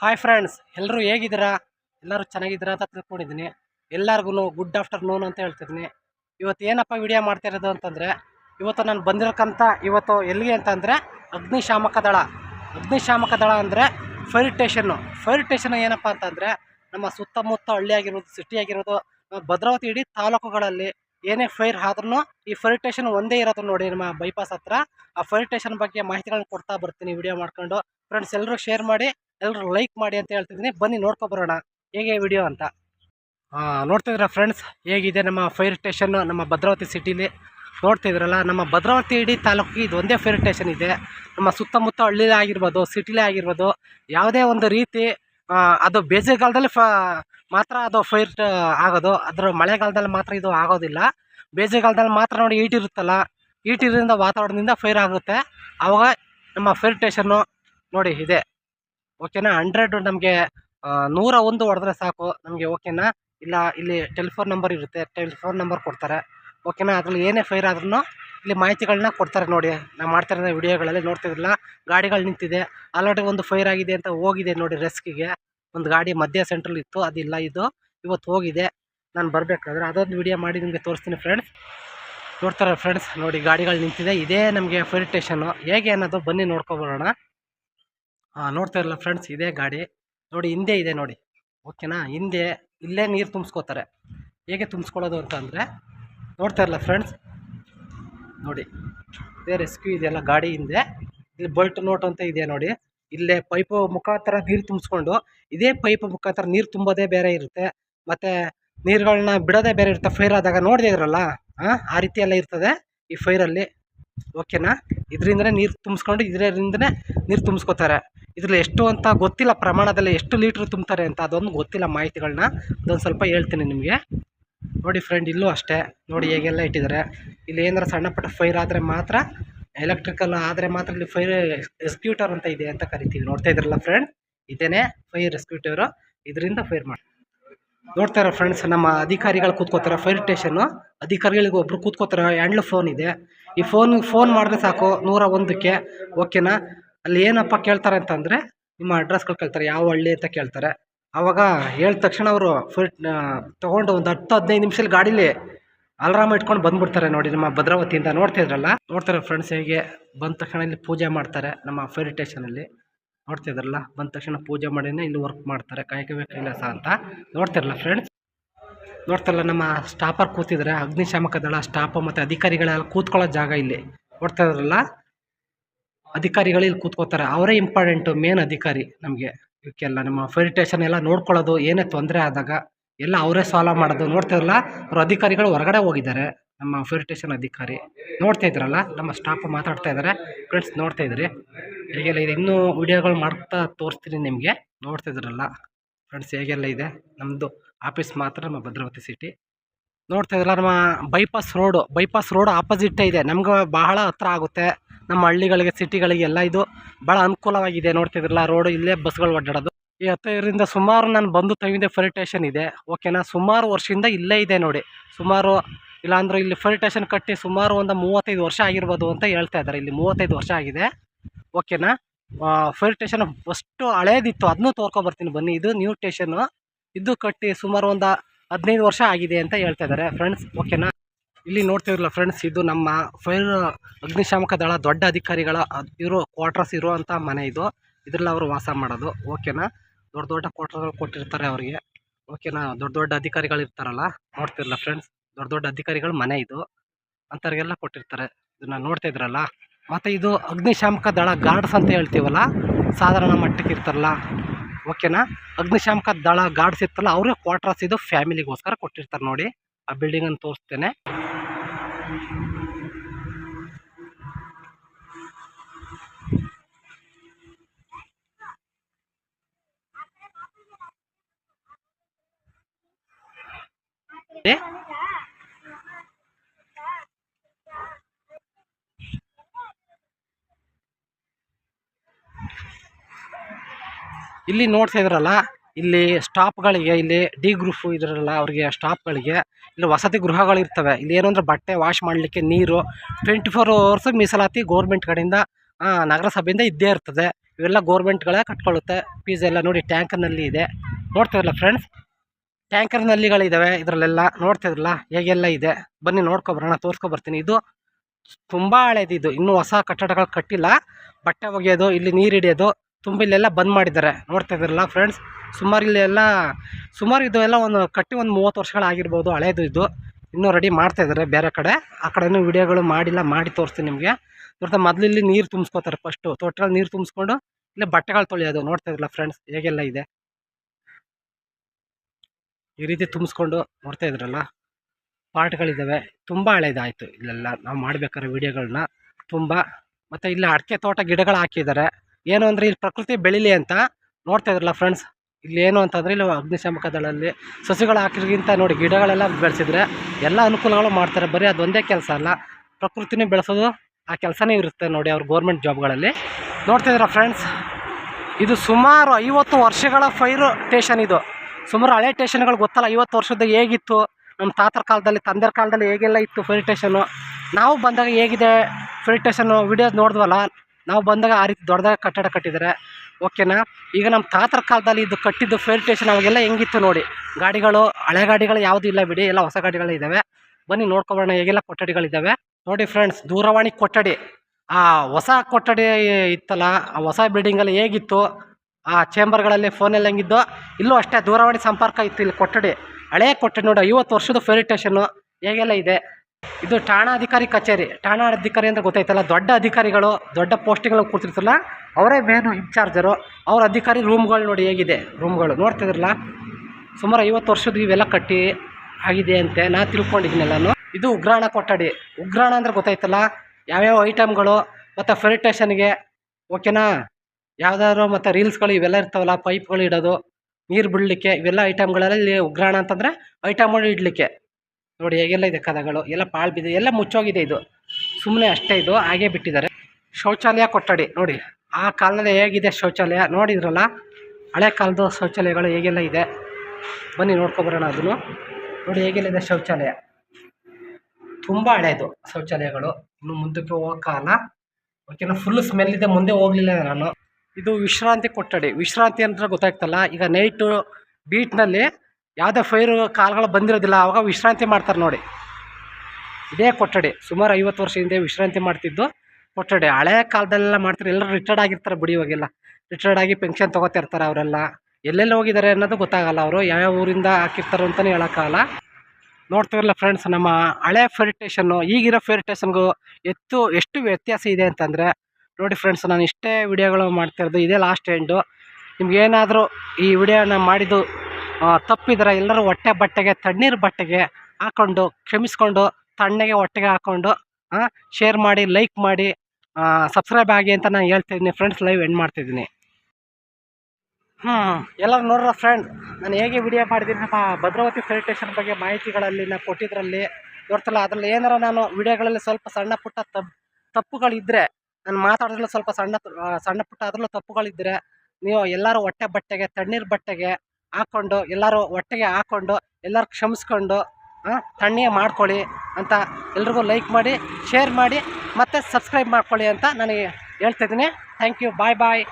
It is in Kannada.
ಹಾಯ್ ಫ್ರೆಂಡ್ಸ್ ಎಲ್ಲರೂ ಹೇಗಿದ್ದೀರಾ? ಎಲ್ಲರೂ ಚೆನ್ನಾಗಿದ್ದೀರಾ ಅಂತ ತಿಳ್ಕೊಂಡಿದ್ದೀನಿ. ಎಲ್ಲರಿಗೂ ಗುಡ್ ಆಫ್ಟರ್ನೂನ್ ಅಂತ ಹೇಳ್ತಿದ್ದೀನಿ. ಇವತ್ತು ಏನಪ್ಪ ವಿಡಿಯೋ ಮಾಡ್ತಿರೋದು ಅಂತಂದರೆ, ಇವತ್ತು ನಾನು ಬಂದಿರೋಕ್ಕಂಥ ಇವತ್ತು ಎಲ್ಲಿಗೆ ಅಂತಂದರೆ ಅಗ್ನಿಶಾಮಕ ದಳ. ಅಗ್ನಿಶಾಮಕ ದಳ ಅಂದರೆ ಫೈರ್ ಸ್ಟೇಷನ್ನು ಫೈರ್ ಸ್ಟೇಷನ್ ಏನಪ್ಪ ಅಂತಂದರೆ ನಮ್ಮ ಸುತ್ತಮುತ್ತ ಹಳ್ಳಿ ಆಗಿರ್ಬೋದು ಸಿಟಿ ಆಗಿರೋದು ಭದ್ರಾವತಿ ಇಡೀ ತಾಲೂಕುಗಳಲ್ಲಿ ಏನೇ ಫೈರ್ ಆದ್ರೂ ಈ ಫೈರ್ ಸ್ಟೇಷನ್ ಒಂದೇ ಇರೋದು ನೋಡಿ ನಮ್ಮ ಬೈಪಾಸ್ ಹತ್ರ. ಆ ಫೈರ್ ಸ್ಟೇಷನ್ ಬಗ್ಗೆ ಮಾಹಿತಿಗಳನ್ನ ಕೊಡ್ತಾ ಬರ್ತೀನಿ ವಿಡಿಯೋ ಮಾಡ್ಕೊಂಡು. ಫ್ರೆಂಡ್ಸ್ ಎಲ್ಲರೂ ಶೇರ್ ಮಾಡಿ. ಎಲ್ಲರೂ ಲೈಕ್ ಮಾಡಿ ಅಂತ ಹೇಳ್ತಿದ್ದೀನಿ. ಬನ್ನಿ ನೋಡ್ಕೊಬರೋಣ ಹೇಗೆ ವಿಡಿಯೋ ಅಂತ. ನೋಡ್ತಿದ್ರ ಫ್ರೆಂಡ್ಸ್ ಹೇಗಿದೆ ನಮ್ಮ ಫೈರ್ ಸ್ಟೇಷನ್ ನಮ್ಮ ಭದ್ರಾವತಿ ಸಿಟಿಲಿ ನೋಡ್ತಿದ್ರಲ್ಲ ನಮ್ಮ ಭದ್ರಾವತಿ ಇಡೀ ತಾಲೂಕಿಗೆ ಇದು ಒಂದೇ ಫೈರ್ ಸ್ಟೇಷನ್ ಇದೆ. ನಮ್ಮ ಸುತ್ತಮುತ್ತ ಹಳ್ಳಿಲೇ ಆಗಿರ್ಬೋದು ಸಿಟಿಲೇ ಆಗಿರ್ಬೋದು, ಯಾವುದೇ ಒಂದು ರೀತಿ ಅದು ಬೇಸಿಗೆಗಾಲದಲ್ಲಿ ಮಾತ್ರ ಅದು ಫೈರ್ ಆಗೋದು. ಅದರ ಮಳೆಗಾಲದಲ್ಲಿ ಮಾತ್ರ ಇದು ಆಗೋದಿಲ್ಲ. ಬೇಸಿಗೆಗಾಲದಲ್ಲಿ ಮಾತ್ರ ನೋಡಿ ಈಟಿರುತ್ತಲ್ಲ ಈಟ್ ಇರೋದ್ರಿಂದ ವಾತಾವರಣದಿಂದ ಫೈರ್ ಆಗುತ್ತೆ. ಆವಾಗ ನಮ್ಮ ಫೈರ್ ಸ್ಟೇಷನ್ನು ನೋಡಿ, ಇದೆ. ಓಕೆನಾ ಹಂಡ್ರೆಡ್ ನಮಗೆ ನೂರ ಒಂದು ಹೊಡೆದ್ರೆ ಸಾಕು. ನಮಗೆ ಓಕೆನಾ ಇಲ್ಲ, ಇಲ್ಲಿ ಟೆಲಿಫೋನ್ ನಂಬರ್ ಇರುತ್ತೆ. ಟೆಲಿಫೋನ್ ನಂಬರ್ ಕೊಡ್ತಾರೆ. ಓಕೆನಾ ಅದರಲ್ಲಿ ಏನೇ ಫೈರ್ ಆದ್ರೂ ಇಲ್ಲಿ ಮಾಹಿತಿಗಳನ್ನ ಕೊಡ್ತಾರೆ ನೋಡಿ. ನಾವು ಮಾಡ್ತಿರೋ ವಿಡಿಯೋಗಳಲ್ಲಿ ನೋಡ್ತಿದ್ರಲ್ಲ? ಗಾಡಿಗಳು ನಿಂತಿದೆ. ಆಲ್ರೆಡಿ ಒಂದು ಫೈರ್ ಆಗಿದೆ ಅಂತ ಹೋಗಿದೆ ನೋಡಿ ರೆಸ್ಕಿಗೆ ಒಂದು ಗಾಡಿ ಮಧ್ಯ ಸೆಂಟ್ರಲ್ ಇತ್ತು. ಅದಿಲ್ಲ ಇದು. ಇವತ್ತು ಹೋಗಿದೆ. ನಾನು ಬರಬೇಕಾದ್ರೆ ಅದೊಂದು ವಿಡಿಯೋ ಮಾಡಿ ನಿಮಗೆ ತೋರಿಸ್ತೀನಿ ಫ್ರೆಂಡ್ಸ್ ನೋಡ್ತಾರೆ ಫ್ರೆಂಡ್ಸ್ ನೋಡಿ ಗಾಡಿಗಳು ನಿಂತಿದೆ. ಇದೇ ನಮಗೆ ಫೈರ್ ಸ್ಟೇಷನ್ನು ಹೇಗೆ ಅನ್ನೋದು ಬನ್ನಿ ನೋಡ್ಕೊಬರೋಣ ನೋಡ್ತಾ ಇರಲ್ಲ ಫ್ರೆಂಡ್ಸ್ ಇದೇ ಗಾಡಿ. ನೋಡಿ, ಹಿಂದೆ ಇದೆ ನೋಡಿ. ಓಕೆನಾ ಹಿಂದೆ ಇಲ್ಲೇ ನೀರು ತುಂಬಿಸ್ಕೋತಾರೆ. ಹೇಗೆ ತುಂಬಿಸ್ಕೊಳ್ಳೋದು ಅಂತ ಅಂದರೆ, ನೋಡ್ತಾ ಇರಲ್ಲ ಫ್ರೆಂಡ್ಸ್ ನೋಡಿ, ಇದೇ ರೆಸ್ಕ್ಯೂ ಇದೆಯಲ್ಲ ಗಾಡಿ ಹಿಂದೆ. ಇಲ್ಲಿ ಬಲ್ಟ್ ನೋಟ್ ಅಂತ ಇದೆ ನೋಡಿ. ಇಲ್ಲೇ ಪೈಪು ಮುಖಾಂತರ ನೀರು ತುಂಬಿಸ್ಕೊಂಡು, ಇದೇ ಪೈಪ್ ಮುಖಾಂತರ ನೀರು ತುಂಬೋದೇ ಬೇರೆ ಇರುತ್ತೆ. ಮತ್ತು ನೀರುಗಳನ್ನ ಬಿಡೋದೇ ಬೇರೆ ಇರುತ್ತೆ. ಫೈರ್ ಆದಾಗ ನೋಡಿದಿರಲ್ಲ ಹಾಂ ಆ ರೀತಿ ಎಲ್ಲ ಇರ್ತದೆ ಈ ಫೈರಲ್ಲಿ ಓಕೆನಾ? ಇದರಿಂದನೇ ನೀರು ತುಂಬಿಸ್ಕೊಂಡು ಇದರಿಂದನೇ ನೀರು ತುಂಬಿಸ್ಕೋತಾರೆ. ಇದರಲ್ಲಿ ಎಷ್ಟು ಅಂತ ಗೊತ್ತಿಲ್ಲ, ಪ್ರಮಾಣದಲ್ಲಿ ಎಷ್ಟು ಲೀಟ್ರ್ ತುಂಬ್ತಾರೆ ಅಂತ ಅದೊಂದು ಗೊತ್ತಿಲ್ಲ ಮಾಹಿತಿಗಳನ್ನ ಅದೊಂದು ಸ್ವಲ್ಪ ಹೇಳ್ತೀನಿ ನಿಮಗೆ. ನೋಡಿ ಫ್ರೆಂಡ್ ಇಲ್ಲೂ ಅಷ್ಟೇ. ನೋಡಿ ಹೇಗೆಲ್ಲ ಇಟ್ಟಿದ್ದಾರೆ. ಇಲ್ಲಿ ಏನಾರ ಸಣ್ಣ ಪುಟ್ಟ ಫೈರ್ ಆದರೆ ಮಾತ್ರ ಎಲೆಕ್ಟ್ರಿಕಲ್ ಆದರೆ ಮಾತ್ರ ಇಲ್ಲಿ ಫೈರ್ ರೆಸ್ಕ್ಯೂಟರ್ ಅಂತ ಇದೆ ಅಂತ ಕರಿತೀವಿ. ನೋಡ್ತಾ ಇದ್ರಲ್ಲ ಫ್ರೆಂಡ್ ಇದೇನೇ ಫೈರ್ ಎಸ್ಕ್ಯೂಟರು ಇದರಿಂದ ಫೈರ್ ಮಾಡಿ. ನೋಡ್ತಾರ ಫ್ರೆಂಡ್ಸ್ ನಮ್ಮ ಅಧಿಕಾರಿಗಳು ಕೂತ್ಕೋತಾರೆ ಫೈರ್ ಸ್ಟೇಷನ್ನು ಅಧಿಕಾರಿಗಳಿಗೆ ಒಬ್ರು ಕೂತ್ಕೋತಾರೆ ಹ್ಯಾಂಡ್ಲ್ ಫೋನ್ ಇದೆ. ಈ ಫೋನ್ ಫೋನ್ ಮಾಡಿದ್ರೆ ಸಾಕು. ನೂರ ಒಂದಕ್ಕೆ ಓಕೆನಾ ಅಲ್ಲಿ ಏನಪ್ಪ ಕೇಳ್ತಾರೆ ಅಂತಂದರೆ ನಿಮ್ಮ ಅಡ್ರೆಸ್ಗಳು ಕೇಳ್ತಾರೆ. ಯಾವ ಹಳ್ಳಿ ಅಂತ ಕೇಳ್ತಾರೆ. ಆವಾಗ ಹೇಳಿದ ತಕ್ಷಣ ಅವರು ಫುಲ್ ತೊಗೊಂಡು ಒಂದು ಹತ್ತು ಹದಿನೈದು ನಿಮಿಷದಲ್ಲಿ ಗಾಡೀಲಿ ಅಲಾರಾಮ್ ಇಟ್ಕೊಂಡು ಬಂದ್ಬಿಡ್ತಾರೆ ನೋಡಿ ನಮ್ಮ ಭದ್ರಾವತಿಯಿಂದ ನೋಡ್ತಾ ಇದ್ರಲ್ಲ? ನೋಡ್ತಾರೆ ಫ್ರೆಂಡ್ಸ್ ಹೇಗೆ? ಬಂದ ತಕ್ಷಣ ಇಲ್ಲಿ ಪೂಜೆ ಮಾಡ್ತಾರೆ ನಮ್ಮ ಫೈರ್ ಸ್ಟೇಷನಲ್ಲಿ ನೋಡ್ತಾ ಇದ್ರಲ್ಲ? ಬಂದ ತಕ್ಷಣ ಪೂಜೆ ಮಾಡಿನೇ ಇಲ್ಲಿ ವರ್ಕ್ ಮಾಡ್ತಾರೆ. ಕಾಯಕವೇ ಕೈಲಾಸ ಅಂತ. ನೋಡ್ತಿರಲ್ಲ ಫ್ರೆಂಡ್ಸ್ ನೋಡ್ತಾರಲ್ಲ ನಮ್ಮ ಸ್ಟಾಫರ್ ಕೂತಿದ್ರೆ ಅಗ್ನಿಶಾಮಕ ದಳ ಸ್ಟಾಫ್ ಮತ್ತು ಅಧಿಕಾರಿಗಳ ಕೂತ್ಕೊಳ್ಳೋ ಜಾಗ ಇಲ್ಲಿ. ನೋಡ್ತಾ ಇದ್ರಲ್ಲ? ಅಧಿಕಾರಿಗಳು ಇಲ್ಲಿ ಕೂತ್ಕೋತಾರೆ ಅವರೇ ಇಂಪಾರ್ಟೆಂಟು ಮೇನ್ ಅಧಿಕಾರಿ ನಮಗೆ. ಇವಕ್ಕೆಲ್ಲ ನಮ್ಮ ಫೈರ್ ಸ್ಟೇಷನ್ ಎಲ್ಲ ನೋಡ್ಕೊಳ್ಳೋದು, ಏನೇ ತೊಂದರೆ ಆದಾಗ ಎಲ್ಲ ಅವರೇ ಸಾಲ್ವ್ ಮಾಡೋದು. ನೋಡ್ತಿರಲ್ಲ ಅವ್ರ ಅಧಿಕಾರಿಗಳು ಹೊರಗಡೆ ಹೋಗಿದ್ದಾರೆ. ನಮ್ಮ ಫೈರ್ ಸ್ಟೇಷನ್ ಅಧಿಕಾರಿ. ನೋಡ್ತಾ ಇದ್ರಲ್ಲ? ನಮ್ಮ ಸ್ಟಾಫ್ ಮಾತಾಡ್ತಾ ಇದ್ದಾರೆ. ಫ್ರೆಂಡ್ಸ್ ನೋಡ್ತಾ ಇದ್ರಿ? ಹೇಗೆಲ್ಲ ಇದೆ? ಇನ್ನೂ ವಿಡಿಯೋಗಳು ಮಾಡ್ತಾ ತೋರಿಸ್ತೀನಿ ನಿಮಗೆ. ನೋಡ್ತಾ ಇದ್ರಲ್ಲ? ಫ್ರೆಂಡ್ಸ್ ಹೇಗೆಲ್ಲ ಇದೆ? ನಮ್ಮದು ಆಫೀಸ್ ಮಾತ್ರ ನಮ್ಮ ಭದ್ರಾವತಿ ಸಿಟಿ ನೋಡ್ತಾ ಇದ್ರಲ್ಲ ನಮ್ಮ ಬೈಪಾಸ್ ರೋಡು ಬೈಪಾಸ್ ರೋಡ್ ಆಪೋಸಿಟ್ಟೇ ಇದೆ. ನಮ್ಗೆ ಬಹಳ ಹತ್ರ ಆಗುತ್ತೆ. ನಮ್ಮ ಹಳ್ಳಿಗಳಿಗೆ ಸಿಟಿಗಳಿಗೆ ಎಲ್ಲ ಇದು ಭಾಳ ಅನುಕೂಲವಾಗಿದೆ. ನೋಡ್ತಿದ್ರಲ್ಲ ರೋಡು ಇಲ್ಲೇ ಬಸ್ಗಳು ಓಡಾಡೋದು. ಈ ಹತ್ತೈದರಿಂದ ಸುಮಾರು ನಾನು ಬಂದು ತಗೊಂಡೆ ಫೈರ್ ಇದೆ. ಓಕೆನಾ ಸುಮಾರು ವರ್ಷದಿಂದ ಇಲ್ಲೇ ಇದೆ ನೋಡಿ. ಸುಮಾರು, ಇಲ್ಲಾಂದ್ರೆ ಇಲ್ಲಿ ಫೈರ್ ಕಟ್ಟಿ ಸುಮಾರು ಒಂದು ಮೂವತ್ತೈದು ವರ್ಷ ಆಗಿರ್ಬೋದು ಅಂತ ಹೇಳ್ತಾ ಇದ್ದಾರೆ. ಇಲ್ಲಿ ಮೂವತ್ತೈದು ವರ್ಷ ಆಗಿದೆ. ಓಕೆನಾ ಫೈರ್ ಸ್ಟೇಷನ್ ಫಸ್ಟು ಹಳೇದಿತ್ತು. ಅದನ್ನೂ ತೋರ್ಕೊಬರ್ತೀನಿ ಬನ್ನಿ. ಇದು ನ್ಯೂ ಸ್ಟೇಷನ್ನು ಇದು ಕಟ್ಟಿ ಸುಮಾರು ಒಂದು ಹದಿನೈದು ವರ್ಷ ಆಗಿದೆ ಅಂತ ಹೇಳ್ತಾ ಇದ್ದಾರೆ. ಫ್ರೆಂಡ್ಸ್ ಓಕೆನಾ ಇಲ್ಲಿ ನೋಡ್ತಿರಲ್ಲ ಫ್ರೆಂಡ್ಸ್ ಇದು ನಮ್ಮ ಫೈರ್ ಅಗ್ನಿಶಾಮಕ ದಳ ದೊಡ್ಡ ಅಧಿಕಾರಿಗಳ, ಇರೋ ಕ್ವಾರ್ಟರ್ಸ್ ಇರುವಂಥ ಮನೆ ಇದು. ಇದ್ರಲ್ಲಿ ಅವರು ವಾಸ ಮಾಡೋದು. ಓಕೆನಾ ದೊಡ್ಡ ದೊಡ್ಡ ಕ್ವಾರ್ಟರ್ಗಳು ಕೊಟ್ಟಿರ್ತಾರೆ ಅವರಿಗೆ. ಓಕೆನಾ ದೊಡ್ಡ ದೊಡ್ಡ ಅಧಿಕಾರಿಗಳು ಇರ್ತಾರಲ್ಲ ನೋಡ್ತಿರಲ್ಲ ಫ್ರೆಂಡ್ಸ್ ದೊಡ್ಡ ದೊಡ್ಡ ಅಧಿಕಾರಿಗಳ ಮನೆ ಇದು. ಅಂಥವ್ರಿಗೆಲ್ಲ ಕೊಟ್ಟಿರ್ತಾರೆ. ಇದನ್ನ ನೋಡ್ತಾ ಇದ್ರಲ್ಲ? ಮತ್ತು ಇದು ಅಗ್ನಿಶಾಮಕ ದಳ ಗಾರ್ಡ್ಸ್ ಅಂತ ಹೇಳ್ತೀವಲ್ಲ, ಸಾಧಾರಣ ಮಟ್ಟಕ್ಕೆ ಇರ್ತಾರಲ್ಲ ಓಕೆನಾ ಅಗ್ನಿಶಾಮಕ ದಳ ಗಾರ್ಡ್ಸ್ ಇರ್ತಲ್ಲ ಅವರೇ ಕ್ವಾರ್ಟರ್ಸ್ ಇದು ಫ್ಯಾಮಿಲಿಗೋಸ್ಕರ ಕೊಟ್ಟಿರ್ತಾರೆ ನೋಡಿ. ಆ ಬಿಲ್ಡಿಂಗನ್ನು ತೋರಿಸ್ತೇನೆ. ಇಲ್ಲಿ ನೋಡ್ತಾ ಇದ್ರಲ್ಲ, ಇಲ್ಲಿ ಸ್ಟಾಪ್ಗಳಿಗೆ ಇಲ್ಲಿ ಡಿ ಗ್ರೂಪ್ ಇದರಲ್ಲ ಅವರಿಗೆ ಸ್ಟಾಪ್ಗಳಿಗೆ ಇಲ್ಲಿ ವಸತಿ ಗೃಹಗಳು ಇರ್ತವೆ. ಇಲ್ಲಿ ಏನು ಅಂದರೆ ಬಟ್ಟೆ ವಾಶ್ ಮಾಡಲಿಕ್ಕೆ ನೀರು ಟ್ವೆಂಟಿ ಫೋರ್ ಅವರ್ಸ್ ಮೀಸಲಾತಿ ಗೋರ್ಮೆಂಟ್ ಕಡೆಯಿಂದ ನಗರಸಭೆಯಿಂದ ಇದ್ದೇ ಇರ್ತದೆ. ಇವೆಲ್ಲ ಗೋರ್ಮೆಂಟ್ಗಳೇ ಕಟ್ಕೊಳ್ಳುತ್ತೆ. ಫೀಸ್ ಎಲ್ಲ ನೋಡಿ ಟ್ಯಾಂಕರ್ನಲ್ಲಿ ಇದೆ. ನೋಡ್ತಿರಲ್ಲ ಫ್ರೆಂಡ್ಸ್ ಟ್ಯಾಂಕರ್ ನಲ್ಲಿಗಳಿದ್ದಾವೆ ಇದರಲ್ಲೆಲ್ಲ. ನೋಡ್ತಿದ್ರಲ್ಲ ಹೇಗೆಲ್ಲ ಇದೆ? ಬನ್ನಿ ನೋಡ್ಕೊಬರೋಣ ತೋರಿಸ್ಕೊಬರ್ತೀನಿ ಇದು ತುಂಬ ಹಳೇದಿದು ಇನ್ನೂ ಹೊಸ ಕಟ್ಟಡಗಳು ಕಟ್ಟಿಲ್ಲ. ಬಟ್ಟೆ ಒಗೆಯೋದು, ಇಲ್ಲಿ ನೀರು ಹಿಡಿಯೋದು ತುಂಬ ಇಲ್ಲೆಲ್ಲ ಬಂದ್ ಮಾಡಿದ್ದಾರೆ. ನೋಡ್ತಾ ಇದ್ರಲ್ಲ ಫ್ರೆಂಡ್ಸ್ ಸುಮಾರು ಇಲ್ಲೆಲ್ಲ, ಸುಮಾರು ಇದು ಎಲ್ಲ ಒಂದು ಕಟ್ಟಿ ಒಂದು ಮೂವತ್ತು ವರ್ಷಗಳಾಗಿರ್ಬೋದು ಹಳೇದು ಇದು. ಇನ್ನೂ ರೆಡಿ ಮಾಡ್ತಾ ಇದ್ದಾರೆ ಬೇರೆ ಕಡೆ. ಆ ಕಡೆನೂ ವಿಡಿಯೋಗಳು ಮಾಡಿಲ್ಲ, ಮಾಡಿ ತೋರಿಸ್ತೀನಿ ನಿಮಗೆ. ನೋಡ್ತಾ ಮೊದಲು ಇಲ್ಲಿ ನೀರು ತುಂಬಿಸ್ಕೋತಾರೆ ಫಸ್ಟು ತೊಟ್ಟಲ್ಲಿ ನೀರು ತುಂಬಿಸ್ಕೊಂಡು ಇಲ್ಲ ಬಟ್ಟೆಗಳು ತೊಳೆಯೋದು. ನೋಡ್ತಾ ಇದ್ರಲ್ಲ ಫ್ರೆಂಡ್ಸ್ ಹೇಗೆಲ್ಲ ಇದೆ? ಈ ರೀತಿ ತುಂಬಿಸ್ಕೊಂಡು ನೋಡ್ತಾ ಇದ್ರಲ್ಲ ಪಾರ್ಟ್ಗಳಿದ್ದಾವೆ ತುಂಬ ಹಳೇದಾಯಿತು ಇಲ್ಲೆಲ್ಲ. ನಾವು ಮಾಡ್ಬೇಕಾದ್ರೆ ವೀಡಿಯೋಗಳನ್ನ ತುಂಬ. ಮತ್ತು ಇಲ್ಲಿ ಅಡಿಕೆ ತೋಟ ಗಿಡಗಳು ಹಾಕಿದ್ದಾರೆ. ಏನು ಅಂದರೆ ಇಲ್ಲಿ ಪ್ರಕೃತಿ ಬೆಳೀಲಿ ಅಂತ ನೋಡ್ತಾ ಇದ್ರಲ್ಲ ಫ್ರೆಂಡ್ಸ್ ಇಲ್ಲಿ ಏನು ಅಂತಂದರೆ ಇಲ್ಲಿ ಅಗ್ನಿಶಾಮಕ ದಳದಲ್ಲಿ ಸಸಿಗಳು ಹಾಕಿದ್ಗಿಂತ ನೋಡಿ ಗಿಡಗಳೆಲ್ಲ ಬೆಳೆಸಿದ್ರೆ ಎಲ್ಲ ಅನುಕೂಲಗಳು ಮಾಡ್ತಾರೆ. ಬರೀ ಅದೊಂದೇ ಕೆಲಸ ಅಲ್ಲ, ಪ್ರಕೃತಿನೇ ಬೆಳೆಸೋದು ಆ ಕೆಲಸನೇ ಇರುತ್ತೆ ನೋಡಿ ಅವ್ರ ಗೌರ್ಮೆಂಟ್ ಜಾಬ್ಗಳಲ್ಲಿ ನೋಡ್ತಾ ಫ್ರೆಂಡ್ಸ್ ಇದು ಸುಮಾರು ಐವತ್ತು ವರ್ಷಗಳ ಫೈರ್ ಸ್ಟೇಷನ್ ಇದು. ಸುಮಾರು ಹಳೆ ಸ್ಟೇಷನ್ಗಳು ಗೊತ್ತಲ್ಲ, ಐವತ್ತು ವರ್ಷದ ಹೇಗಿತ್ತು? ನಮ್ಮ ತಾತರ ಕಾಲದಲ್ಲಿ, ತಂದೆರ ಕಾಲದಲ್ಲಿ ಹೇಗೆಲ್ಲ ಇತ್ತು ಫೈರ್ ಸ್ಟೇಷನ್ನು ನಾವು ಬಂದಾಗ ಹೇಗಿದೆ ಫೈರ್ ಸ್ಟೇಷನ್ನು ವಿಡಿಯೋಸ್ ನೋಡಿದ್ವಲ್ಲ? ನಾವು ಬಂದಾಗ ಆ ರೀತಿ ದೊಡ್ಡದಾಗಿ ಕಟ್ಟಡ ಕಟ್ಟಿದ್ದಾರೆ. ಓಕೆನಾ ಈಗ ನಮ್ಮ ತಾತರ ಕಾಲದಲ್ಲಿ ಇದು ಕಟ್ಟಿದ್ದು ಫೇರ್ ಸ್ಟೇಷನ್ ಅವಾಗೆಲ್ಲ ಹೆಂಗಿತ್ತು ನೋಡಿ. ಗಾಡಿಗಳು, ಹಳೆ ಗಾಡಿಗಳು ಯಾವುದೂ ಇಲ್ಲ ಬಿಡಿ, ಎಲ್ಲ ಹೊಸ ಗಾಡಿಗಳು ಇದ್ದಾವೆ ಬನ್ನಿ ನೋಡ್ಕೊಬೋಣ ಹೇಗೆಲ್ಲ ಕೊಠಡಿಗಳಿದ್ದಾವೆ ನೋಡಿ ಫ್ರೆಂಡ್ಸ್ ದೂರವಾಣಿ ಕೊಠಡಿ. ಆ ಹೊಸ ಕೊಠಡಿ ಇತ್ತಲ್ಲ, ಆ ಹೊಸ ಬಿಲ್ಡಿಂಗಲ್ಲಿ ಹೇಗಿತ್ತು? ಆ ಚೇಂಬರ್ಗಳಲ್ಲಿ ಫೋನಲ್ಲಿ ಹೆಂಗಿದ್ದೋ? ಇಲ್ಲೂ ಅಷ್ಟೇ ದೂರವಾಣಿ ಸಂಪರ್ಕ ಇತ್ತು ಇಲ್ಲಿ ಕೊಠಡಿ. ಹಳೇ ಕೊಠಡಿ ನೋಡಿ, ಐವತ್ತು ವರ್ಷದ ಫೈರ್ ಸ್ಟೇಷನ್ನು ಹೇಗೆಲ್ಲ ಇದೆ? ಇದು ಠಾಣಾಧಿಕಾರಿ ಕಚೇರಿ. ಠಾಣಾಧಿಕಾರಿ ಅಂತ ಗೊತ್ತಾಯ್ತಲ್ಲ, ದೊಡ್ಡ ಅಧಿಕಾರಿಗಳು, ದೊಡ್ಡ ಪೋಸ್ಟಿಂಗ್ಗಳನ್ನು ಕೂತಿರ್ತಲ್ಲ ಅವರೇ ಮೇನು ಇನ್ಚಾರ್ಜರು. ಅವ್ರ ಅಧಿಕಾರಿ ರೂಮ್ಗಳು ನೋಡಿ ಹೇಗಿದೆ, ರೂಮ್ಗಳು. ನೋಡ್ತಿದ್ರಲ್ಲ ಸುಮಾರು ಐವತ್ತು ವರ್ಷದ ಇವೆಲ್ಲ ಕಟ್ಟಿ ಆಗಿದೆ ಅಂತೆ. ನಾ ತಿಳ್ಕೊಂಡಿದ್ದೀನೆಲ್ಲನು ಇದು ಉಗ್ರಾಣ ಕೊಠಡಿ. ಉಗ್ರಾಣ ಅಂದರೆ ಗೊತ್ತಾಯ್ತಲ್ಲ, ಯಾವ್ಯಾವ ಐಟಮ್ಗಳು ಮತ್ತು ಫೈರ್ ಸ್ಟೇಷನ್ಗೆ ಓಕೆನಾ ಯಾವ್ದಾದ್ರು ಮತ್ತು ರೀಲ್ಸ್ಗಳು ಇವೆಲ್ಲ ಇರ್ತಾವಲ್ಲ ಪೈಪ್ಗಳು ಇಡೋದು, ನೀರು ಬಿಡಲಿಕ್ಕೆ ಇವೆಲ್ಲ ಐಟಮ್ಗಳಲ್ಲಿ ಉಗ್ರಾಣ ಅಂತಂದರೆ ಐಟಮ್ಗಳು ಇಡಲಿಕ್ಕೆ. ನೋಡಿ ಹೇಗೆಲ್ಲ ಇದೆ ಕದಗಳು ಎಲ್ಲ ಪಾಳು ಬಿದ್ದಿದೆ. ಎಲ್ಲ ಮುಚ್ಚೋಗಿದೆ ಇದು. ಸುಮ್ಮನೆ ಅಷ್ಟೇ ಇದು. ಹಾಗೆ ಬಿಟ್ಟಿದ್ದಾರೆ. ಶೌಚಾಲಯ ಕೊಠಡಿ. ನೋಡಿ, ಆ ಕಾಲದಲ್ಲಿ ಹೇಗಿದೆ ಶೌಚಾಲಯ? ನೋಡಿದ್ರಲ್ಲ? ಹಳೆ ಕಾಲದ ಶೌಚಾಲಯಗಳು ಹೇಗೆಲ್ಲ ಇದೆ? ಬನ್ನಿ ನೋಡ್ಕೊಬರೋಣ ಅದನ್ನು. ನೋಡಿ ಹೇಗೆಲ್ಲ ಇದೆ ಶೌಚಾಲಯ. ತುಂಬ ಹಳೆಯದು ಶೌಚಾಲಯಗಳು. ಇನ್ನು ಮುಂದಕ್ಕೆ ಹೋಗೋಕ್ಕಾಗಲ್ಲ ಓಕೆನಾ ಫುಲ್ ಸ್ಮೆಲ್ ಇದೆ. ಮುಂದೆ ಹೋಗಲಿಲ್ಲ ನಾನು. ಇದು ವಿಶ್ರಾಂತಿ ಕೊಠಡಿ. ವಿಶ್ರಾಂತಿ ಅಂದ್ರೆ ಗೊತ್ತಾಗ್ತಲ್ಲ? ಈಗ ನೈಟು ಬೀಟ್ನಲ್ಲಿ ಯಾವುದೇ ಫೈರು ಕಾಲುಗಳು ಬಂದಿರೋದಿಲ್ಲ ಆವಾಗ ವಿಶ್ರಾಂತಿ ಮಾಡ್ತಾರೆ ನೋಡಿ. ಇದೇ ಕೊಠಡಿ, ಸುಮಾರು ಐವತ್ತು ವರ್ಷ ಹಿಂದೆ ವಿಶ್ರಾಂತಿ ಮಾಡ್ತಿದ್ದು ಕೊಠಡಿ. ಹಳೆ ಕಾಲದಲ್ಲೆಲ್ಲ ಮಾಡ್ತಾರೆ, ಎಲ್ಲರೂ ರಿಟೈರ್ಡ್ ಆಗಿರ್ತಾರೆ ಬಿಡಿ ಇವಾಗೆಲ್ಲ. ರಿಟೈರ್ಡ್ ಆಗಿ ಪೆನ್ಷನ್ ತೊಗೋತಿರ್ತಾರೆ ಅವರೆಲ್ಲ. ಎಲ್ಲೆಲ್ಲಿ ಹೋಗಿದ್ದಾರೆ ಅನ್ನೋದು ಗೊತ್ತಾಗಲ್ಲ ಅವರು, ಯಾವ್ಯಾವ ಊರಿಂದ ಹಾಕಿರ್ತಾರೆ ಅಂತಲೇ ಹೇಳೋಕ್ಕಾಗಲ್ಲ. ನೋಡ್ತಿರಲ್ಲ ಫ್ರೆಂಡ್ಸ್ ನಮ್ಮ ಹಳೆ ಫೈರ್ ಸ್ಟೇಷನ್ನು ಈಗಿರೋ ಫೈರ್ ಸ್ಟೇಷನ್ಗೂ ಎತ್ತು, ಎಷ್ಟು ವ್ಯತ್ಯಾಸ ಇದೆ ಅಂತಂದರೆ, ನೋಡಿ ಫ್ರೆಂಡ್ಸ್ ನಾನು ಇಷ್ಟೇ ವಿಡಿಯೋಗಳು ಮಾಡ್ತಿರೋದು, ಇದೇ ಲಾಸ್ಟ್ ಎಂಡು ನಿಮ್ಗೇನಾದರೂ ಈ ವಿಡಿಯೋನ ಮಾಡಿದ್ದು ತಪ್ಪಿದ್ರೆ ಎಲ್ಲರೂ ಹೊಟ್ಟೆ ಬಟ್ಟೆಗೆ, ತಣ್ಣೀರು ಬಟ್ಟೆಗೆ ಹಾಕ್ಕೊಂಡು ಕ್ಷಮಿಸ್ಕೊಂಡು, ತಣ್ಣಗೆ ಹೊಟ್ಟೆಗೆ ಹಾಕ್ಕೊಂಡು ಶೇರ್ ಮಾಡಿ ಲೈಕ್ ಮಾಡಿ ಸಬ್ಸ್ಕ್ರೈಬ್ ಆಗಿ ಅಂತ ನಾನು ಹೇಳ್ತಿದ್ದೀನಿ ಫ್ರೆಂಡ್ಸ್ ಲೈವ್ ಎಂಡ್ ಮಾಡ್ತಿದ್ದೀನಿ. ಹ್ಞೂ ಎಲ್ಲರೂ ನೋಡ್ರ ಫ್ರೆಂಡ್ ನಾನು ಹೇಗೆ ವಿಡಿಯೋ ಮಾಡಿದ್ದೀನಪ್ಪ, ಭದ್ರಾವತಿ ಫೈರ್ ಸ್ಟೇಷನ್ ಬಗ್ಗೆ ಮಾಹಿತಿಗಳಲ್ಲಿ ನಾನು ಕೊಟ್ಟಿದ್ರಲ್ಲಿ ನೋಡ್ತಲ್ಲ ಅದರಲ್ಲಿ ಏನಾರ ನಾನು ವಿಡಿಯೋಗಳಲ್ಲಿ ಸ್ವಲ್ಪ ಸಣ್ಣ ಪುಟ್ಟ ತಪ್ಪು ತಪ್ಪುಗಳಿದ್ದರೆ ನಾನು ಮಾತಾಡೋದ್ರಲ್ಲಿ ಸ್ವಲ್ಪ ಸಣ್ಣ ಸಣ್ಣ ಪುಟ್ಟ ಅದರಲ್ಲೂ ತಪ್ಪುಗಳಿದ್ದರೆ ನೀವು ಎಲ್ಲರೂ ಹೊಟ್ಟೆ ಬಟ್ಟೆಗೆ, ತಣ್ಣೀರು ಬಟ್ಟೆಗೆ ಹಾಕ್ಕೊಂಡು ಎಲ್ಲರೂ ಹೊಟ್ಟೆಗೆ ಹಾಕ್ಕೊಂಡು ಎಲ್ಲರೂ ಕ್ಷಮಿಸ್ಕೊಂಡು ತಣ್ಣಗೆ ಮಾಡ್ಕೊಳ್ಳಿ ಅಂತ ಎಲ್ರಿಗೂ ಲೈಕ್ ಮಾಡಿ ಶೇರ್ ಮಾಡಿ, ಮತ್ತು ಸಬ್ಸ್ಕ್ರೈಬ್ ಮಾಡ್ಕೊಳ್ಳಿ ಅಂತ ನನಗೆ ಹೇಳ್ತಿದ್ದೀನಿ. Thank you bye bye